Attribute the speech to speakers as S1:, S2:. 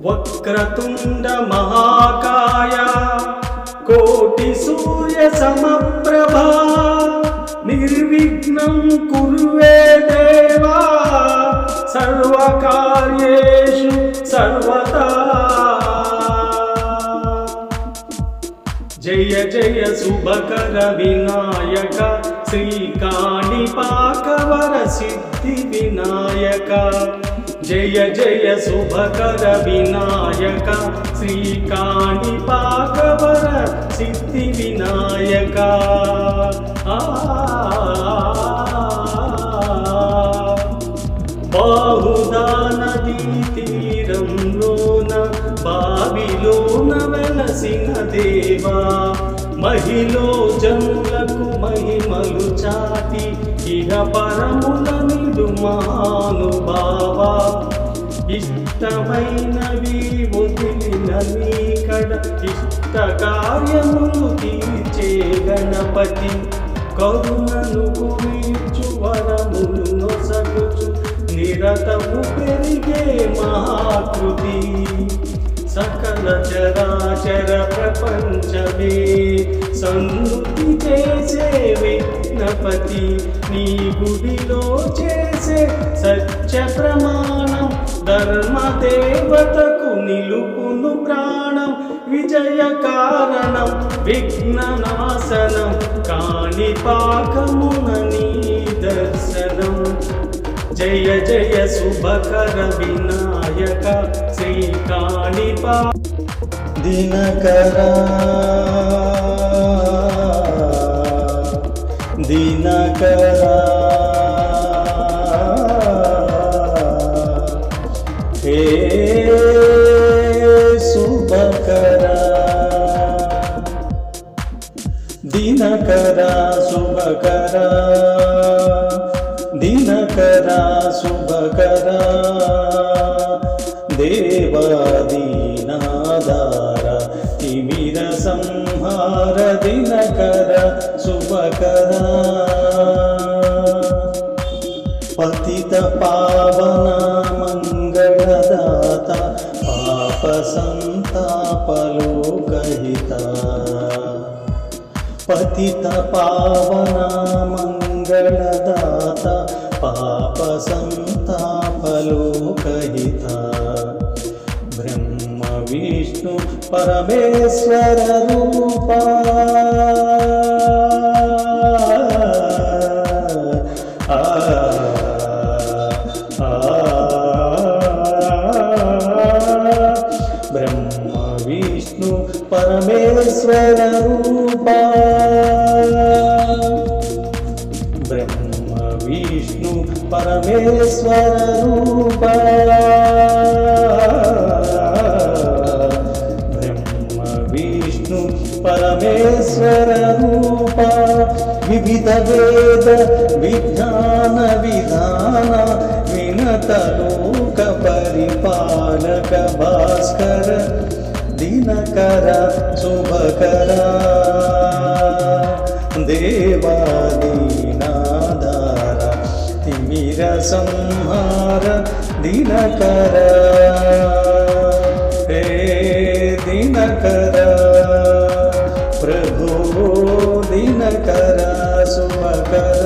S1: వక్రతుండ మహాకాయ కోటి సూర్య సమప్రభా నిర్విఘ్నం కురువే దేవా సర్వకార్యేషు సర్వదా. జయ జయ శుభకర వినాయక శ్రీకాణిపాకవర సిద్ధి వినాయక జయ జయ శుభకర వినాయక శ్రీకాణిపాకవర సిద్ధి వినాయక ఆ బాహుదా నదీ తీరంలోన బావిలోన వెలసిన దేవా మహిళ జన్మ మహిమలు చాటి ఇహ పరముల నిడు మహానుభావా ఇష్టమైనవి వదిలిన నీకడ ఇష్ట కార్యములు తీర్చే గణపతి. కరుణను కురీర్చు వరములు నొసగుచు నిరతము పెరిగే మహాకృతి. సకల చరాచర ప్రపంచమే సంతృప్తి చేసే విఘ్నపతి నీ గుడిలో చేసే సత్య ప్రమాణం ధర్మ దేవతకు నిలుపును ప్రాణం విజయ కారణం విఘ్న నాశనం కాణి పాకమున నీ దర్శనం. జయ జయ శుభకర వినాయక శ్రీ
S2: కాణిపా దినకరా దినకరా శుభకరా దినకరా శుభకరా దేవాదీనాదార తిమిర సంహార దినకర శుభకరా పతిత పావన మంగళదాత పాప సంతాపలోకహిత పతిత పావన మంగళదాత పాప సంతాపలోకహిత బ్రహ్మ విష్ణు పరమేశ్వర రూపా పరమేశ్వర రూప బ్రహ్మ విష్ణు పరమేశ్వర రూప బ్రహ్మ విష్ణు పరమేశ్వర రూప వివిధ వేద విజ్ఞాన విధాన వినతలో దినకర శుభకర దేవాదీనాదార తిమిర సంహార దినకర హే దినకర ప్రభు దినకర శుభకర